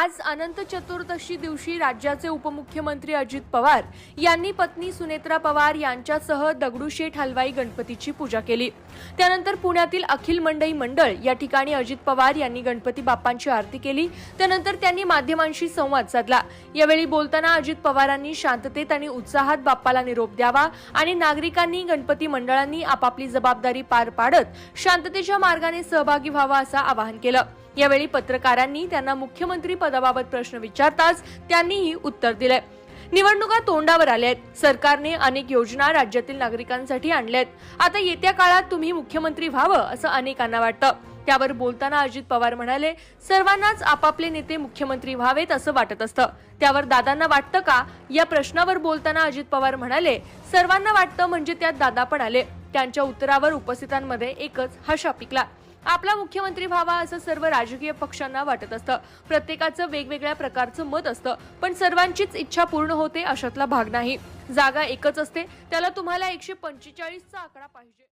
आज अनंत चतुर्दशी दिवशी राज्याचे उपमुख्यमंत्री अजित पवार यांनी पत्नी सुनेत्रा पवार यांच्यासह दगडूशेठ हलवाई गणपतीची पूजा केली. त्यानंतर पुण्यातील अखिल मंडई मंडळ या ठिकाणी अजित पवार यांनी गणपती बाप्पांची आरती केली. त्यानंतर त्यांनी माध्यमांशी संवाद साधला. यावेळी बोलताना अजित पवारांनी शांततेत आणि उत्साहात बाप्पाला निरोप द्यावा आणि नागरिकांनी गणपती मंडळांनी आपापली जबाबदारी पार पाडत शांततेच्या मार्गाने सहभागी व्हावा असं आवाहन केलं. यावेळी पत्रकारांनी त्यांना मुख्यमंत्री पदाबाबत प्रश्न विचारताच त्यांनीही उत्तर दिले निवडणुका तोंडावर आल्या आहेत सरकारने अनेक योजना राज्यातील नागरिकांसाठी आणल्या आहेत आता येत्या काळात तुम्ही मुख्यमंत्री व्हावं असं अनेकांना वाटतं. त्यावर बोलताना अजित पवार म्हणाले सर्वांनाच आपापले नेते मुख्यमंत्री व्हावेत असं वाटत असतं. त्यावर दादांना वाटतं का? या प्रश्नावर बोलताना अजित पवार म्हणाले सर्वांना वाटतं म्हणजे त्यात दादा पण आले. त्यांच्या उत्तरावर उपस्थितांमध्ये एकच हशा पिकला. आपला मुख्यमंत्री व्हावा असं सर्व राजकीय पक्षांना वाटत असतं. प्रत्येकाचं वेगवेगळ्या प्रकारचं मत असतं पण सर्वांचीच इच्छा पूर्ण होते अशातला भाग नाही. जागा एकच असते त्याला तुम्हाला एकशे पंचेचाळीसचा आकडा पाहिजे.